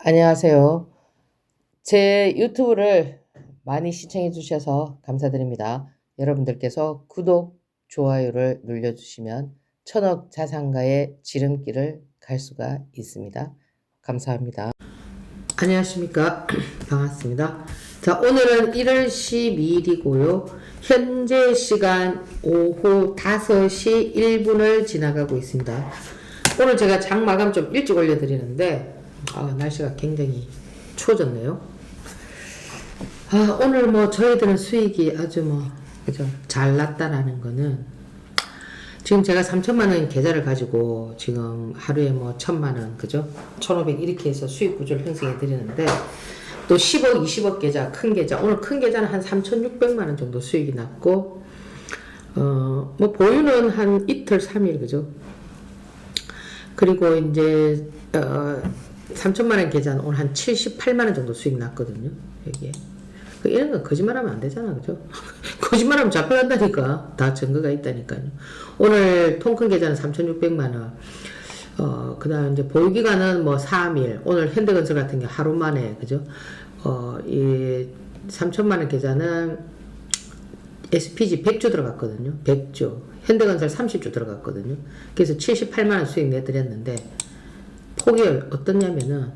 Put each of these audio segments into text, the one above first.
안녕하세요. 제 유튜브를 많이 시청해 주셔서 감사드립니다. 여러분들께서 구독, 좋아요를 눌러주시면 천억 자산가의 지름길을 갈 수가 있습니다. 감사합니다. 안녕하십니까. 반갑습니다. 자, 오늘은 1월 12일이고요. 현재 시간 오후 5시 1분을 지나가고 있습니다. 오늘 제가 장 마감 좀 일찍 올려드리는데, 아, 날씨가 굉장히 추워졌네요. 아, 오늘 뭐 저희들은 수익이 아주 뭐, 그죠? 잘 났다라는 거는 지금 제가 3천만 원 계좌를 가지고 지금 하루에 뭐 천만 원, 그죠? 1,500 이렇게 해서 수익 구조를 형성해 드리는데 또 10억, 20억 계좌, 큰 계좌. 오늘 큰 계좌는 한 3,600만 원 정도 수익이 났고 어, 뭐 보유는 한 이틀, 3일, 그죠? 그리고 이제 어, 3천만 원 계좌는 오늘 한 78만 원 정도 수익 났거든요. 여기에. 그 이런 거 거짓말하면 안 되잖아, 그죠? 거짓말하면 잡혀간다니까. 다 증거가 있다니까요. 오늘 통큰 계좌는 3,600만 원. 어, 그 다음 이제 보유기간은 뭐 3일. 오늘 현대건설 같은 게 하루 만에, 그죠? 어, 이 3천만 원 계좌는 SPG 100조 들어갔거든요. 100조. 현대건설 30조 들어갔거든요. 그래서 78만 원 수익 내드렸는데, 폭이 어떻냐면은,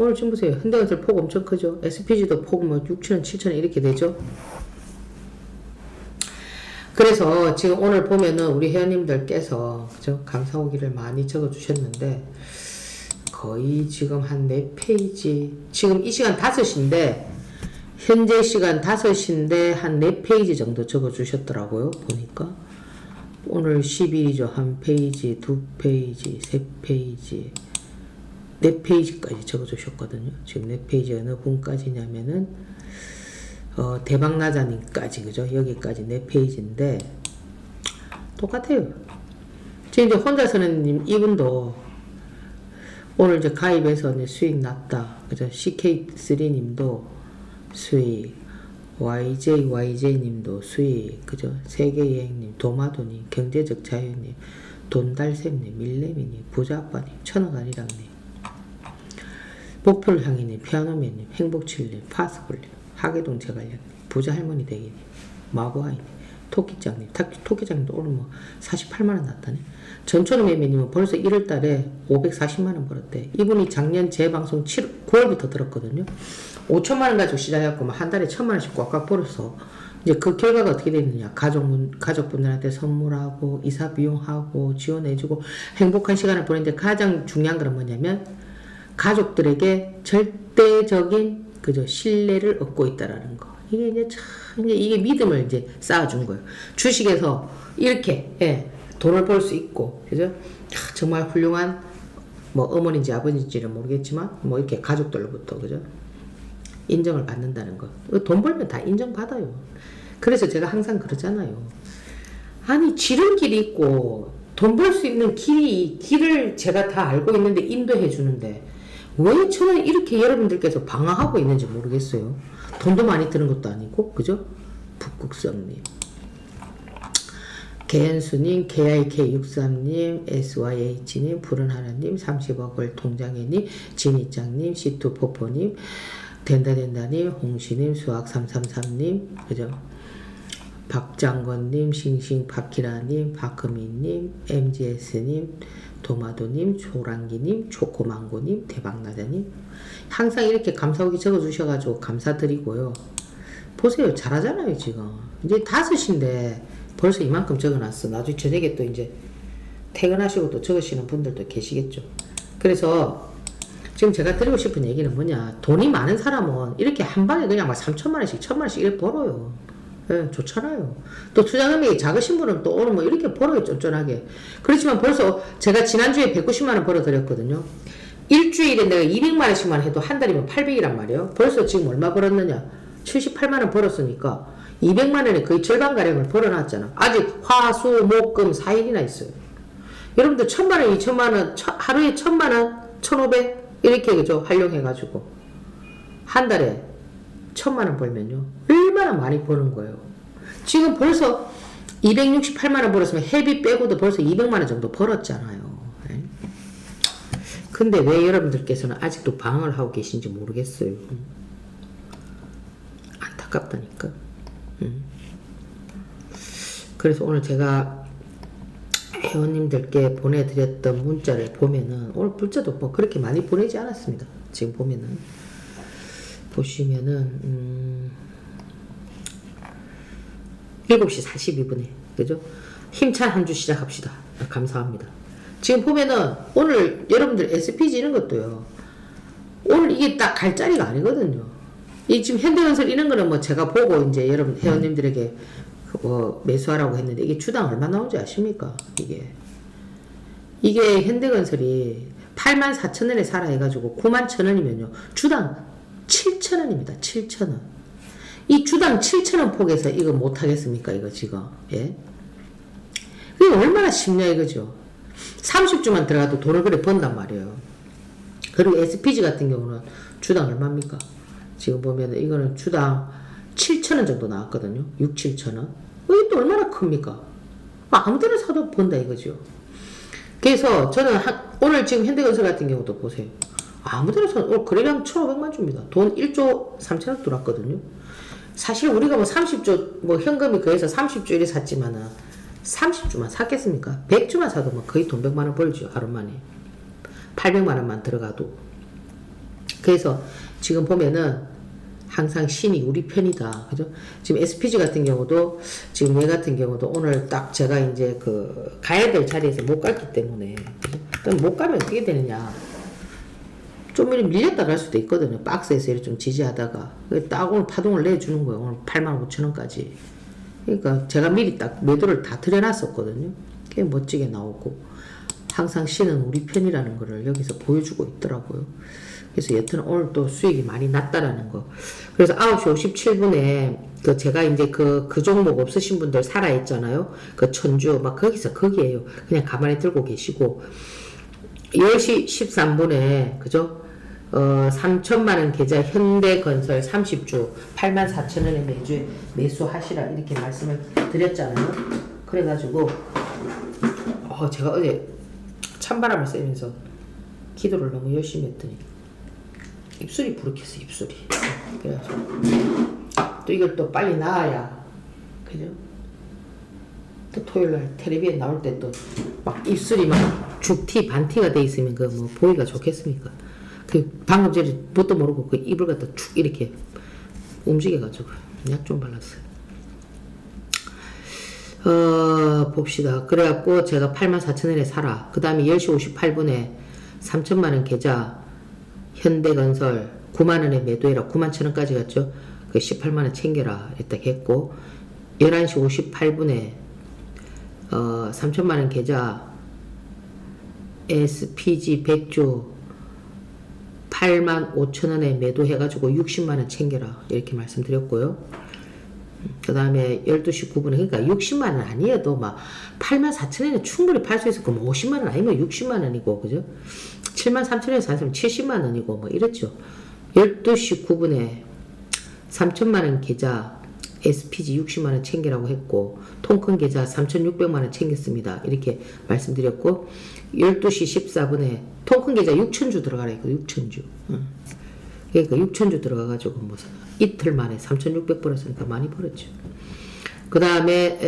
오늘 지금 보세요. 현대건설 폭 엄청 크죠? SPG도 폭뭐 6천원, 7천원 이렇게 되죠? 그래서 지금 오늘 보면은 우리 회원님들께서 그죠? 감사오기를 많이 적어 주셨는데 거의 지금 한 4페이지 지금 이 시간 5시인데 현재 시간 5시인데 한 4페이지 정도 적어 주셨더라고요 보니까 오늘 10일이죠 한 페이지 두 페이지 세 페이지 네 페이지까지 적어 주셨거든요 지금 네 페이지 어느 분까지냐면은 어, 대박나자님까지 그죠? 여기까지 네 페이지인데 똑같아요. 지금 이제 혼자 서는 님 이분도 오늘 이제 가입해서 이제 수익 났다 그죠? CK3님도 수익 YJ YJ님도 수익 그죠? 세계여행님 도마도님 경제적 자유님 돈달샘님 밀레미님 부자아빠님 천원아리랑님 목표를 향해님 피아노맨님 행복칠님 파스볼님 하계동 제갈량님 부자 할머니 대기님 마구아이님 토끼장님 토끼장님도 오늘 뭐 48만원 났다네. 전천후 매매님은 벌써 1월 달에 540만원 벌었대. 이분이 작년 제 방송 7, 9월부터 들었거든요. 5천만원 가지고 시작해갖고 뭐한 달에 천만원씩 꽉꽉 벌어서 이제 그 결과가 어떻게 되느냐. 가족 가족분들한테 선물하고 이사 비용하고 지원해주고 행복한 시간을 보내는데 가장 중요한 건 뭐냐면 가족들에게 절대적인 그죠 신뢰를 얻고 있다라는 거 이게 이제 참 이게 믿음을 이제 쌓아준 거예요. 주식에서 이렇게 예, 돈을 벌 수 있고 그죠? 아, 정말 훌륭한 뭐 어머니인지 아버지인지는 모르겠지만 뭐 이렇게 가족들로부터 그죠? 인정을 받는다는 거 돈 벌면 다 인정받아요. 그래서 제가 항상 그러잖아요. 아니 지름길이 있고 돈 벌 수 있는 길이 길을 제가 다 알고 있는데 인도해 주는데 왜 저는 이렇게 여러분들께서 방황하고 있는지 모르겠어요. 돈도 많이 드는 것도 아니고, 그죠? 북극성님. 개현수님, KIK63님, SYH님, 푸른하나님, 30억을 통장에님, 진이짱님, 시투포포님, 된다된다님, 홍시님, 수학333님, 그죠? 박장건님, 싱싱파키라님, 박금희님, MGS님, 도마도님, 조랑기님, 초코망고님, 대박나자님 항상 이렇게 감사오기 적어주셔가지고 감사드리고요. 보세요. 잘하잖아요, 지금. 이제 다섯인데 벌써 이만큼 적어놨어. 나중에 저녁에 또 이제 퇴근하시고 또 적으시는 분들도 계시겠죠. 그래서 지금 제가 드리고 싶은 얘기는 뭐냐. 돈이 많은 사람은 이렇게 한 방에 그냥 막 3천만 원씩, 천만 원씩 이렇게 벌어요. 예, 좋잖아요. 또 투자 금액이 작으신 분은 또 오늘 뭐 이렇게 벌어요, 쫀쫀하게. 그렇지만 벌써 제가 지난주에 190만원 벌어드렸거든요. 일주일에 내가 200만원씩만 해도 한 달이면 800이란 말이에요. 벌써 지금 얼마 벌었느냐? 78만원 벌었으니까 200만원에 거의 절반가량을 벌어놨잖아. 아직 화, 수, 목, 금 4일이나 있어요. 여러분들 1000만원, 2000만원, 하루에 1000만원, 1500 이렇게 그죠? 활용해가지고 한 달에 천만 원 벌면요. 얼마나 많이 버는 거예요. 지금 벌써 268만 원 벌었으면 회비 빼고도 벌써 200만 원 정도 벌었잖아요. 네? 근데 왜 여러분들께서는 아직도 방황을 하고 계신지 모르겠어요. 음. 안타깝다니까. 음. 그래서 오늘 제가 회원님들께 보내드렸던 문자를 보면은 오늘 문자도 뭐 그렇게 많이 보내지 않았습니다. 지금 보면은 보시면은 음 7시 42분에 그죠? 힘찬 한 주 시작합시다. 감사합니다. 지금 보면은 오늘 여러분들 SPG 이런 것도요. 오늘 이게 딱 갈 자리가 아니거든요. 이 지금 현대건설 이런 거는 뭐 제가 보고 이제 여러분 회원님들에게 뭐 매수하라고 했는데 이게 주당 얼마 나오는지 아십니까? 이게 이게 현대건설이 8만 4천 원에 사라 해가지고 9만 천 원이면요 주당 7천 원입니다. 7천 원. 이 주당 7천 원 폭에서 이거 못 하겠습니까? 이거 지금 예? 이게 얼마나 쉽냐 이거죠. 30주만 들어가도 돈을 그래 번단 말이에요. 그리고 SPG 같은 경우는 주당 얼마입니까? 지금 보면 이거는 주당 7천원 정도 나왔거든요. 6, 7천원. 이게 또 얼마나 큽니까? 아무 데나 사도 번다 이거죠. 그래서 저는 한, 오늘 지금 현대건설 같은 경우도 보세요. 아무 데나 사도 오늘 거래량 1,500만 줍니다. 돈 1조 3천억 들어왔거든요. 사실 우리가 뭐 30조 뭐 현금이 그래서 30조 이래 샀지만은 30주만 샀겠습니까? 100주만 사도 뭐 거의 돈 100만 원 벌죠 하루 만에 800만 원만 들어가도 그래서 지금 보면은 항상 신이 우리 편이다 그죠? 지금 SPG 같은 경우도 지금 얘 같은 경우도 오늘 딱 제가 이제 그 가야 될 자리에서 못 갔기 때문에 그죠? 그럼 못 가면 어떻게 되느냐 좀 이렇게 밀렸다 갈 수도 있거든요. 박스에서 이렇게 좀 지지하다가 그딱 오늘 파동을 내주는 거예요. 오늘 8만 5천 원까지. 그러니까 제가 미리 딱 매도를 다 들여놨었거든요. 꽤 멋지게 나오고 항상 신은 우리 편이라는 거를 여기서 보여주고 있더라고요. 그래서 여튼 오늘 또 수익이 많이 났다라는 거. 그래서 9시 57분에 그 제가 이제 그, 그 종목 없으신 분들 살아있잖아요. 그 천주, 막 거기서 거기에요. 그냥 가만히 들고 계시고. 10시 13분에, 그죠? 어, 3천만 원 계좌 현대건설 30주 8만 4천 원에 매주 매수하시라 이렇게 말씀을 드렸잖아요. 그래가지고 어, 제가 어제 찬바람을 쐬면서 기도를 너무 열심히 했더니 입술이 부룩했어 입술이. 그래가지고 또 이걸 또 빨리 나아야 그죠? 또 토요일 날 텔레비에 나올 때 또 막 입술이 막 죽티 반티가 돼 있으면 그 뭐 보기가 좋겠습니까? 그 방금 전에 뭣도 모르고 그 입을 갖다 축 이렇게 움직여가지고 약 좀 발랐어요. 어 봅시다. 그래갖고 제가 8만 4천 원에 사라. 그 다음에 10시 58분에 3천만 원 계좌 현대건설 9만 원에 매도해라. 9만 천 원까지 갔죠. 그 18만 원 챙겨라. 이렇게 했고 11시 58분에 어 3천만 원 계좌 SPG 100조 8만 5천 원에 매도해가지고 60만 원 챙겨라 이렇게 말씀드렸고요. 그 다음에 12시 9분에 그러니까 60만 원 아니어도 막 8만 4천 원에 충분히 팔 수 있을 거뭐 50만 원 아니면 60만 원이고 그죠? 7만 3천 원에 샀으면 70만 원이고 뭐 이랬죠. 12시 9분에 3천만 원 계좌 SPG 60만 원 챙기라고 했고 통큰 계좌 3,600만 원 챙겼습니다. 이렇게 말씀드렸고 12시 14분에 통큰 계좌 6천주 들어가라 했고 6천주. 응. 그러니까 6천주 들어가가지고 뭐 이틀 만에 3,600 벌었으니까 많이 벌었죠. 그 다음에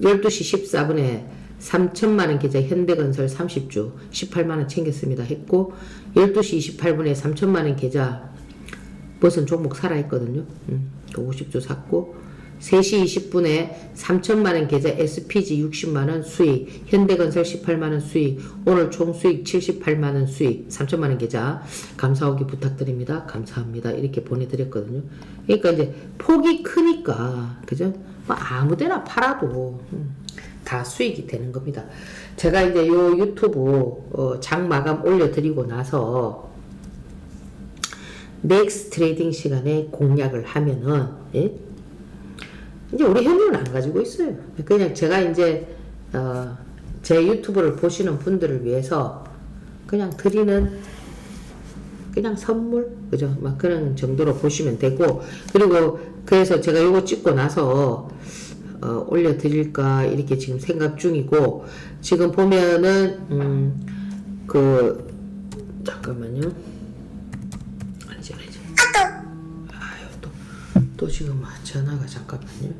12시 14분에 3천만 원 계좌 현대건설 30주 18만 원 챙겼습니다 했고 12시 28분에 3천만 원 계좌 무슨 종목 살아있거든요. 음, 그 50주 샀고 3시 20분에 3천만 원 계좌 SPG 60만 원 수익, 현대건설 18만 원 수익, 오늘 총 수익 78만 원 수익, 3천만 원 계좌 감사하기 부탁드립니다. 감사합니다. 이렇게 보내드렸거든요. 그러니까 이제 폭이 크니까 그죠? 뭐 아무데나 팔아도 음, 다 수익이 되는 겁니다. 제가 이제 요 유튜브 어, 장 마감 올려드리고 나서 넥스 트레이딩 시간에 공략을 하면은 예? 이제 우리 현금은 안 가지고 있어요. 그냥 제가 이제 어, 제 유튜브를 보시는 분들을 위해서 그냥 드리는 그냥 선물 그죠? 막 그런 정도로 보시면 되고 그리고 그래서 제가 이거 찍고 나서 어, 올려드릴까 이렇게 지금 생각 중이고 지금 보면은 음, 그 잠깐만요. 또 지금 전화가 잠깐만요.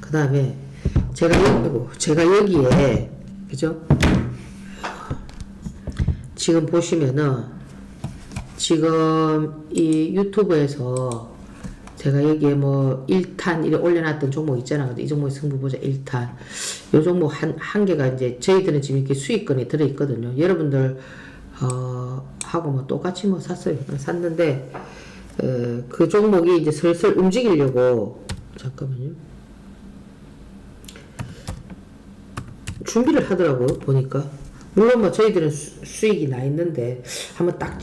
그 다음에 제가 여기 제가 여기에 그죠? 지금 보시면은 지금 이 유튜브에서 제가 여기에 뭐 1탄 이렇게 올려놨던 종목 있잖아요. 이 종목의 승부 보자 1탄. 요 종목 한, 한 개가 이제 저희들은 지금 이렇게 수익권에 들어있거든요. 여러분들, 어, 하고 뭐 똑같이 뭐 샀어요. 샀는데, 어, 그 종목이 이제 슬슬 움직이려고, 잠깐만요. 준비를 하더라고요, 보니까. 물론 뭐 저희들은 수, 수익이 나 있는데, 한번 딱,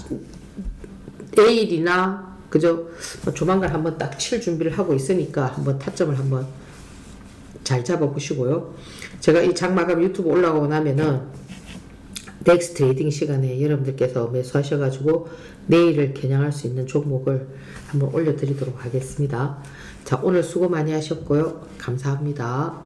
내일이나, 그죠? 뭐 조만간 한번 딱 칠 준비를 하고 있으니까 한번 타점을 한번 잘 잡아보시고요. 제가 이 장마감 유튜브 올라오고 나면은, 넥스 트레이딩 시간에 여러분들께서 매수하셔가지고 내일을 겨냥할 수 있는 종목을 한번 올려드리도록 하겠습니다. 자, 오늘 수고 많이 하셨고요. 감사합니다.